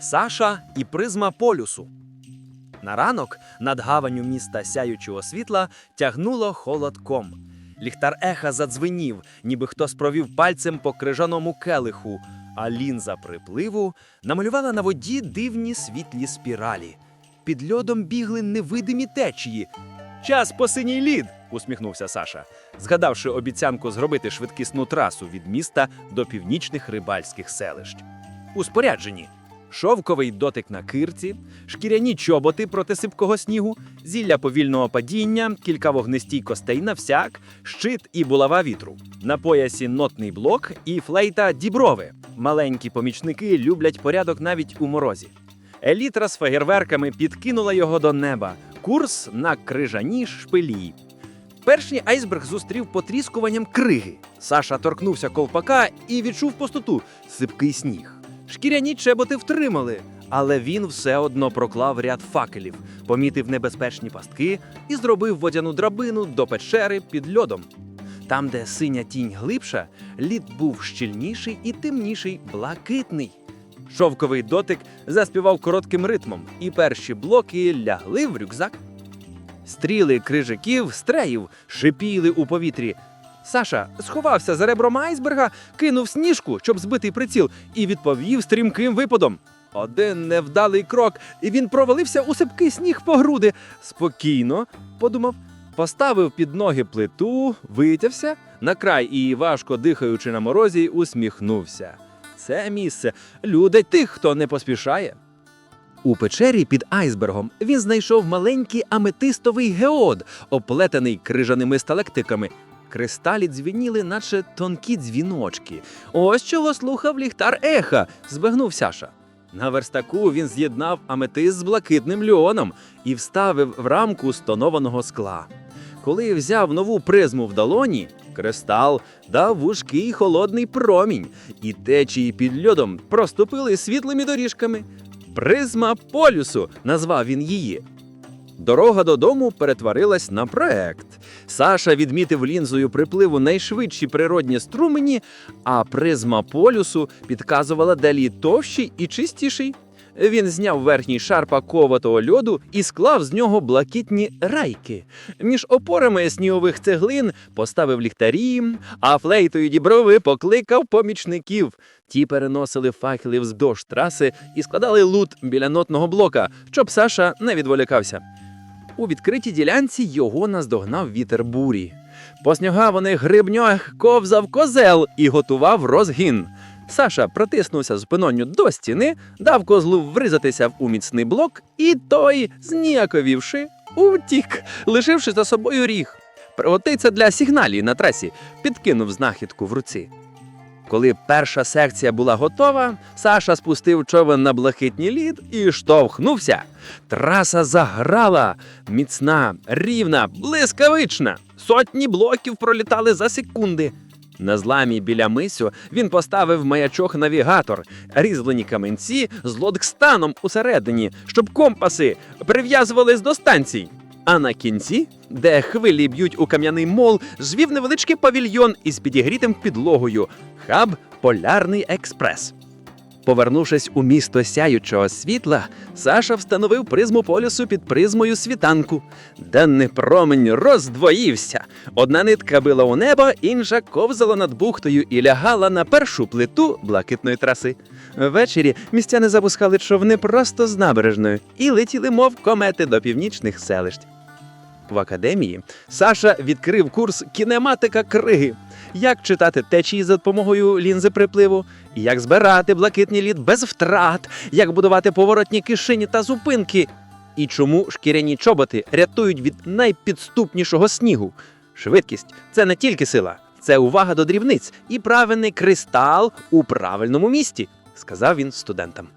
Саша і призма полюсу. На ранок над гаванню міста сяючого світла тягнуло холодком. Ліхтар еха задзвенів, ніби хтось провів пальцем по крижаному келиху, а лінза припливу намалювала на воді дивні світлі спіралі. Під льодом бігли невидимі течії. Час по синій лід, усміхнувся Саша, згадавши обіцянку зробити швидкісну трасу від міста до північних рибальських селищ. У спорядженні шовковий дотик на кирці, шкіряні чоботи проти сипкого снігу, зілля повільного падіння, кілька вогнестійкостей на всяк, щит і булава вітру. На поясі нотний блок і флейта діброви. Маленькі помічники люблять порядок навіть у морозі. Елітра з феєрверками підкинула його до неба. Курс на крижані шпилі. Перший айсберг зустрів потріскуванням криги. Саша торкнувся ковпака і відчув пустоту сипкий сніг. Шкіряні чеботи втримали, але він все одно проклав ряд факелів, помітив небезпечні пастки і зробив водяну драбину до печери під льодом. Там, де синя тінь глибша, лід був щільніший і темніший, блакитний. Шовковий дотик заспівав коротким ритмом, і перші блоки лягли в рюкзак. Стріли крижаків, стреїв шипіли у повітрі. Саша сховався за ребром айсберга, кинув сніжку, щоб збити приціл, і відповів стрімким випадом. Один невдалий крок, і він провалився у сипкий сніг по груди. Спокійно, подумав, поставив під ноги плиту, витявся на край і, важко дихаючи на морозі, усміхнувся. Це місце людей тих, хто не поспішає. У печері під айсбергом він знайшов маленький аметистовий геод, оплетений крижаними сталектиками. Кристалі дзвініли, наче тонкі дзвіночки. Ось чого слухав ліхтар еха, збагнув Саша. На верстаку він з'єднав аметист з блакитним льоном і вставив в рамку з тонованого скла. Коли взяв нову призму в долоні, кристал дав вужкий холодний промінь, і течії під льодом проступили світлими доріжками. Призма полюсу назвав він її. Дорога додому перетворилась на проект. Саша відмітив лінзою припливу найшвидші природні струмені, а призма полюсу підказувала далі товщий і чистіший. Він зняв верхній шар паковатого льоду і склав з нього блакитні райки. Між опорами снігових цеглин поставив ліхтарі, а флейтою діброви покликав помічників. Ті переносили факели вздовж траси і складали лут біля нотного блока, щоб Саша не відволікався. У відкритій ділянці його наздогнав вітер бурі. По снігаваних грибнях ковзав козел і готував розгін. Саша протиснувся спиною до стіни, дав козлу вризатися у міцний блок, і той, зніяковівши, утік, лишивши за собою ріг. Приготиться для сигналії на трасі, підкинув знахідку в руці. Коли перша секція була готова, Саша спустив човен на блакитній лід і штовхнувся. Траса заграла міцна, рівна, блискавична. Сотні блоків пролітали за секунди. На зламі біля мисю він поставив маячок-навігатор, різьблені каменці з лодкстаном усередині, щоб компаси прив'язувались до станцій. А на кінці, де хвилі б'ють у кам'яний мол, звів невеличкий павільйон із підігрітим підлогою хаб Полярний експрес. Повернувшись у місто сяючого світла, Саша встановив призму полюсу під призмою світанку. Денний промень роздвоївся. Одна нитка била у небо, інша ковзала над бухтою і лягала на першу плиту блакитної траси. Ввечері містяни запускали човни просто з набережної і летіли, мов комети до північних селищ. В академії Саша відкрив курс кінематика криги. Як читати течії за допомогою лінзи припливу, як збирати блакитний лід без втрат, як будувати поворотні кишені та зупинки. І чому шкіряні чоботи рятують від найпідступнішого снігу? Швидкість це не тільки сила, це увага до дрібниць і правильний кристал у правильному місці, сказав він студентам.